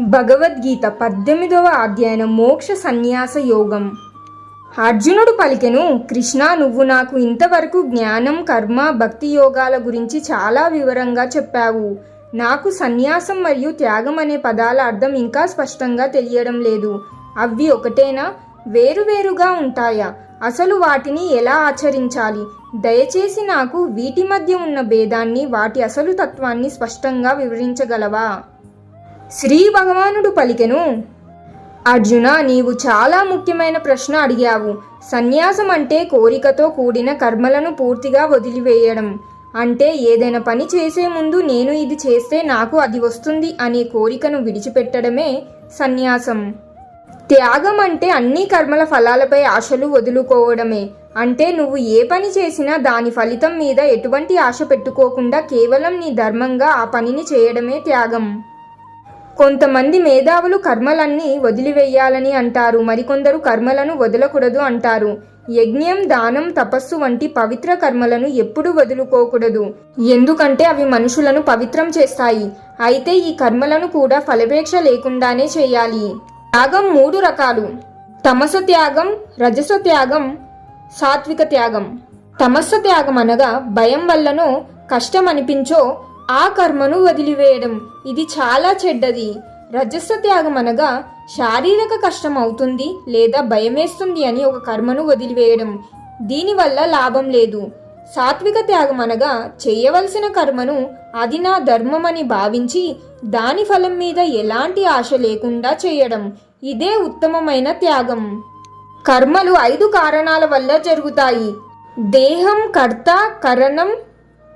భగవద్గీత పద్దెనిమిదవ అధ్యయనం మోక్ష సన్యాస యోగం. అర్జునుడు పలికెను కృష్ణ నువ్వు నాకు ఇంతవరకు జ్ఞానం కర్మ భక్తి యోగాల గురించి చాలా వివరంగా చెప్పావు. నాకు సన్యాసం మరియు త్యాగం అనే పదాల అర్థం ఇంకా స్పష్టంగా తెలియడం లేదు. అవి ఒకటేనా? వేరువేరుగా ఉంటాయా? అసలు వాటిని ఎలా ఆచరించాలి? దయచేసి నాకు వీటి మధ్య ఉన్న భేదాన్ని వాటి అసలు తత్వాన్ని స్పష్టంగా వివరించగలవా? శ్రీ భగవానుడు పలికెను. అర్జున నీవు చాలా ముఖ్యమైన ప్రశ్న అడిగావు. సన్యాసం అంటే కోరికతో కూడిన కర్మలను పూర్తిగా వదిలివేయడం. అంటే ఏదైనా పని చేసే ముందు నేను ఇది చేస్తే నాకు అది వస్తుంది అనే కోరికను విడిచిపెట్టడమే సన్యాసం. త్యాగం అంటే అన్ని కర్మల ఫలాలపై ఆశలు వదులుకోవడమే. అంటే నువ్వు ఏ పని చేసినా దాని ఫలితం మీద ఎటువంటి ఆశ పెట్టుకోకుండా కేవలం నీ ధర్మంగా ఆ పనిని చేయడమే త్యాగం. కొంతమంది మేధావులు కర్మలన్నీ వదిలివేయాలని అంటారు మరికొందరు కర్మలను వదలకూడదు అంటారు. యజ్ఞం దానం తపస్సు వంటి పవిత్ర కర్మలను ఎప్పుడు వదులుకోకూడదు. ఎందుకంటే అవి మనుషులను పవిత్రం చేస్తాయి. అయితే ఈ కర్మలను కూడా ఫలపేక్ష లేకుండానే చేయాలి. త్యాగం మూడు రకాలు. తమస త్యాగం రజస త్యాగం సాత్విక త్యాగం. తమస్స త్యాగం అనగా భయం వల్లనో కష్టం అనిపించో ఆ కర్మను వదిలివేయడం. ఇది చాలా చెడ్డది. రజస్వ త్యాగం అనగా శారీరక కష్టం అవుతుంది లేదా భయమేస్తుంది అని ఒక కర్మను వదిలివేయడం. దీనివల్ల లాభం లేదు. సాత్విక త్యాగం అనగా చేయవలసిన కర్మను అది నా ధర్మమని భావించి దాని ఫలం మీద ఎలాంటి ఆశ లేకుండా చేయడం. ఇదే ఉత్తమమైన త్యాగం. కర్మలు ఐదు కారణాల వల్ల జరుగుతాయి. దేహం కర్త కరణం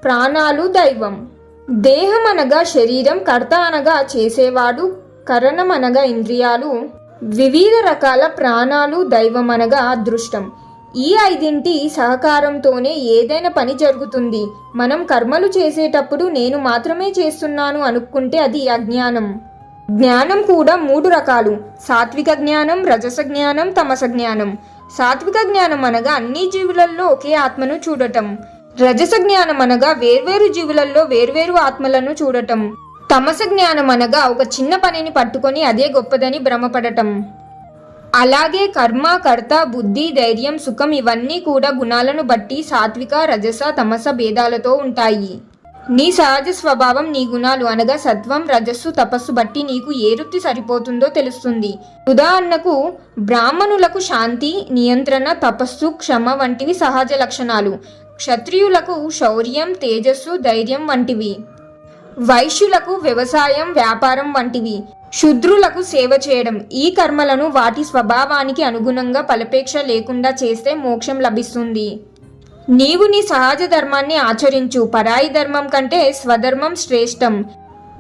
ప్రాణాలు దైవం. దేహం అనగా శరీరం కర్త అనగా చేసేవాడు కరణం అనగా ఇంద్రియాలు వివిధ రకాల ప్రాణాలు దైవం అనగా అదృష్టం. ఈ ఐదింటి సహకారంతోనే ఏదైనా పని జరుగుతుంది. మనం కర్మలు చేసేటప్పుడు నేను మాత్రమే చేస్తున్నాను అనుకుంటే అది అజ్ఞానం. జ్ఞానం కూడా మూడు రకాలు. సాత్విక జ్ఞానం రజస జ్ఞానం తమస జ్ఞానం. సాత్విక జ్ఞానం అనగా అన్ని జీవులలో ఒకే ఆత్మను చూడటం. రజస జ్ఞానం అనగా వేర్వేరు జీవులలో వేర్వేరు ఆత్మలను చూడటం. తమస జ్ఞానం అనగా ఒక చిన్న పనిని పట్టుకొని అదే గొప్పదని భ్రమపడటం. అలాగే కర్మ కర్త బుద్ధి ధైర్యం సుఖం ఇవన్నీ కూడా గుణాలను బట్టి సాత్విక రజస తమస భేదాలతో ఉంటాయి. నీ సహజ స్వభావం నీ గుణాలు అనగా సత్వం రజస్సు తపస్సు బట్టి నీకు ఏ వృత్తి సరిపోతుందో తెలుస్తుంది. ఉదాహరణకు బ్రాహ్మణులకు శాంతి నియంత్రణ తపస్సు క్షమ వంటివి సహజ లక్షణాలు. క్షత్రియులకు శౌర్యం తేజస్సు ధైర్యం వంటివి. వైశ్యులకు వ్యవసాయం వ్యాపారం వంటివి. శుద్రులకు సేవ చేయడం. ఈ కర్మలను వాటి స్వభావానికి అనుగుణంగా ఫలపేక్ష లేకుండా చేస్తే మోక్షం లభిస్తుంది. నీవు నీ సహజ ధర్మాన్ని ఆచరించు. పరాయి ధర్మం కంటే స్వధర్మం శ్రేష్టం.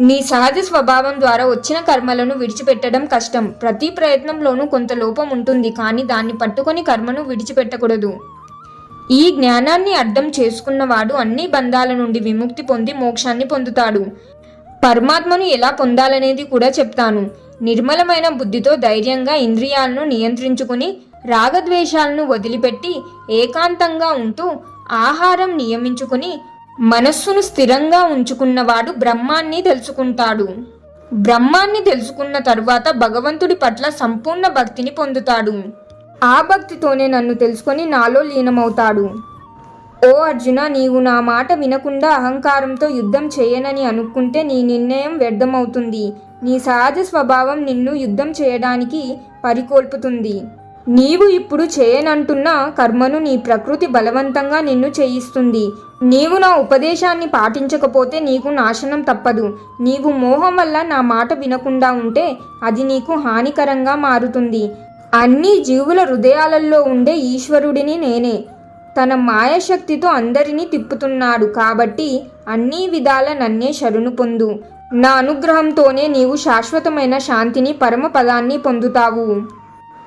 నీ సహజ స్వభావం ద్వారా వచ్చిన కర్మలను విడిచిపెట్టడం కష్టం. ప్రతి ప్రయత్నంలోనూ కొంత లోపం ఉంటుంది. కానీ దాన్ని పట్టుకొని కర్మను విడిచిపెట్టకూడదు. ఈ జ్ఞానాన్ని అర్థం చేసుకున్నవాడు అన్ని బంధాల నుండి విముక్తి పొంది మోక్షాన్ని పొందుతాడు. పరమాత్మను ఎలా పొందాలనేది కూడా చెప్తాను. నిర్మలమైన బుద్ధితో ధైర్యంగా ఇంద్రియాలను నియంత్రించుకుని రాగద్వేషాలను వదిలిపెట్టి ఏకాంతంగా ఉంటూ ఆహారం నియమించుకుని మనస్సును స్థిరంగా ఉంచుకున్నవాడు బ్రహ్మాన్ని తెలుసుకుంటాడు. బ్రహ్మాన్ని తెలుసుకున్న తరువాత భగవంతుడి పట్ల సంపూర్ణ భక్తిని పొందుతాడు. ఆ భక్తితోనే నన్ను తెలుసుకొని నాలో లీనమవుతాడు. ఓ అర్జున నీవు నా మాట వినకుండా అహంకారంతో యుద్ధం చేయనని అనుకుంటే నీ నిర్ణయం వ్యర్థమవుతుంది. నీ సహజ స్వభావం నిన్ను యుద్ధం చేయడానికి పరికొల్పుతుంది. నీవు ఇప్పుడు చేయనంటున్న కర్మను నీ ప్రకృతి బలవంతంగా నిన్ను చేయిస్తుంది. నీవు నా ఉపదేశాన్ని పాటించకపోతే నీకు నాశనం తప్పదు. నీవు మోహం వల్ల నా మాట వినకుండా ఉంటే అది నీకు హానికరంగా మారుతుంది. అన్ని జీవుల హృదయాలలో ఉండే ఈశ్వరుడిని నేనే. తన మాయశక్తితో అందరినీ తిప్పుతున్నాడు కాబట్టి అన్ని విధాల నన్నే శరణు పొందు. నా అనుగ్రహంతోనే నీవు శాశ్వతమైన శాంతిని పరమపదాన్ని పొందుతావు.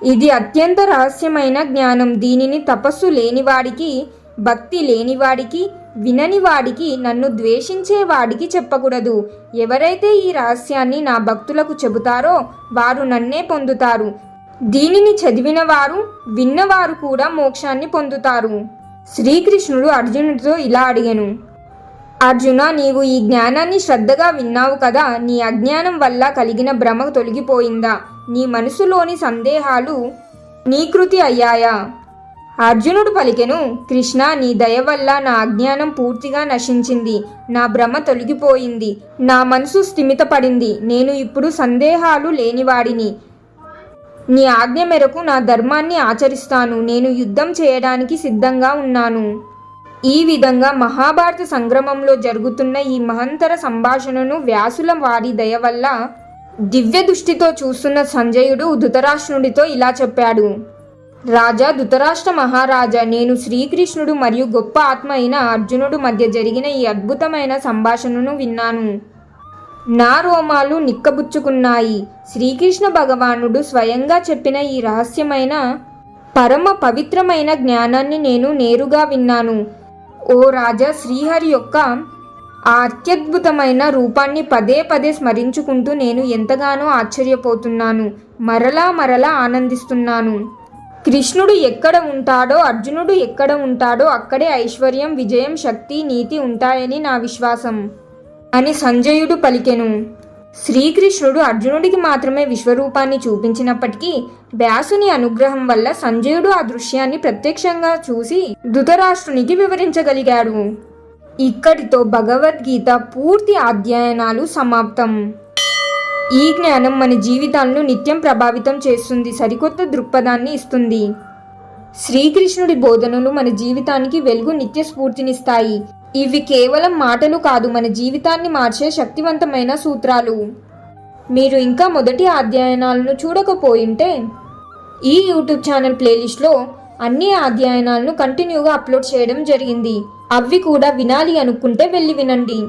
ఇది అత్యంత రహస్యమైన జ్ఞానం. దీనిని తపస్సు లేనివాడికి భక్తి లేనివాడికి విననివాడికి నన్ను ద్వేషించేవాడికి చెప్పకూడదు. ఎవరైతే ఈ రహస్యాన్ని నా భక్తులకు చెబుతారో వారు నన్నే పొందుతారు. దీనిని చదివిన వారు విన్నవారు కూడా మోక్షాన్ని పొందుతారు. శ్రీకృష్ణుడు అర్జునుడితో ఇలా అడిగాను. అర్జున నీవు ఈ జ్ఞానాన్ని శ్రద్ధగా విన్నావు కదా నీ అజ్ఞానం వల్ల కలిగిన భ్రమ తొలగిపోయిందా? నీ మనసులోని సందేహాలు నీకృతి అయ్యాయా? అర్జునుడు పలికెను కృష్ణ నీ దయ వల్ల నా అజ్ఞానం పూర్తిగా నశించింది నా భ్రమ తొలగిపోయింది నా మనసు స్థిమితపడింది నేను ఇప్పుడు సందేహాలు లేనివాడిని. నీ ఆజ్ఞ మేరకు నా ధర్మాన్ని ఆచరిస్తాను. నేను యుద్ధం చేయడానికి సిద్ధంగా ఉన్నాను. ఈ విధంగా మహాభారత సంగ్రమంలో జరుగుతున్న ఈ మహంతర సంభాషణను వ్యాసుల వారి దయ వల్ల దివ్య దృష్టితో చూస్తున్న సంజయుడు ధృతరాష్ట్రుడితో ఇలా చెప్పాడు. రాజా ధృతరాష్ట్ర మహారాజా నేను శ్రీకృష్ణుడు మరియు గొప్ప ఆత్మ అయిన అర్జునుడు మధ్య జరిగిన ఈ అద్భుతమైన సంభాషణను విన్నాను. నా రోమాలు నిక్కబుచ్చుకున్నాయి. శ్రీకృష్ణ భగవానుడు స్వయంగా చెప్పిన ఈ రహస్యమైన పరమ పవిత్రమైన జ్ఞానాన్ని నేను నేరుగా విన్నాను. ఓ రాజా శ్రీహరి యొక్క ఆ అత్యద్భుతమైన రూపాన్ని పదే పదే స్మరించుకుంటూ నేను ఎంతగానో ఆశ్చర్యపోతున్నాను. మరలా మరలా ఆనందిస్తున్నాను. కృష్ణుడు ఎక్కడ ఉంటాడో అర్జునుడు ఎక్కడ ఉంటాడో అక్కడే ఐశ్వర్యం విజయం శక్తి నీతి ఉంటాయని నా విశ్వాసం. అని సంజయుడు పలికెను. శ్రీకృష్ణుడు అర్జునుడికి మాత్రమే విశ్వరూపాన్ని చూపించినప్పటికీ వ్యాసుని అనుగ్రహం వల్ల సంజయుడు ఆ దృశ్యాన్ని ప్రత్యక్షంగా చూసి ధృతరాష్ట్రునికి వివరించగలిగాడు. ఇక్కడితో భగవద్గీత పూర్తి అధ్యయనాలు సమాప్తం. ఈ జ్ఞానం మన జీవితాలను నిత్యం ప్రభావితం చేస్తుంది సరికొత్త దృక్పథాన్ని ఇస్తుంది. శ్రీకృష్ణుడి బోధనలు మన జీవితానికి వెలుగు నిత్య స్ఫూర్తినిస్తాయి ఇవి కేవలం మాటలు కాదు మన జీవితాన్ని మార్చే శక్తివంతమైన సూత్రాలు. మీరు ఇంకా మొదటి అధ్యయనాలను చూడకపోయింటే ఈ యూట్యూబ్ ఛానల్ ప్లేలిస్ట్లో అన్ని అధ్యయనాలను కంటిన్యూగా అప్లోడ్ చేయడం జరిగింది. అవి కూడా వినాలి అనుకుంటే వెళ్ళి వినండి.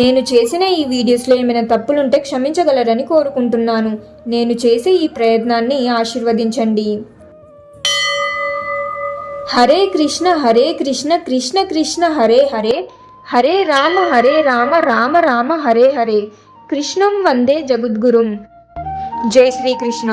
నేను చేసిన ఈ వీడియోస్లో ఏమైనా తప్పులుంటే క్షమించగలరని కోరుకుంటున్నాను. నేను చేసే ఈ ప్రయత్నాన్ని ఆశీర్వదించండి. హరే కృష్ణ హరే కృష్ణ కృష్ణ కృష్ణ హరే హరే. హరే రామ హరే రామ రామ రామ హరే హరే. కృష్ణం వందే జగద్గురుం. జై శ్రీకృష్ణ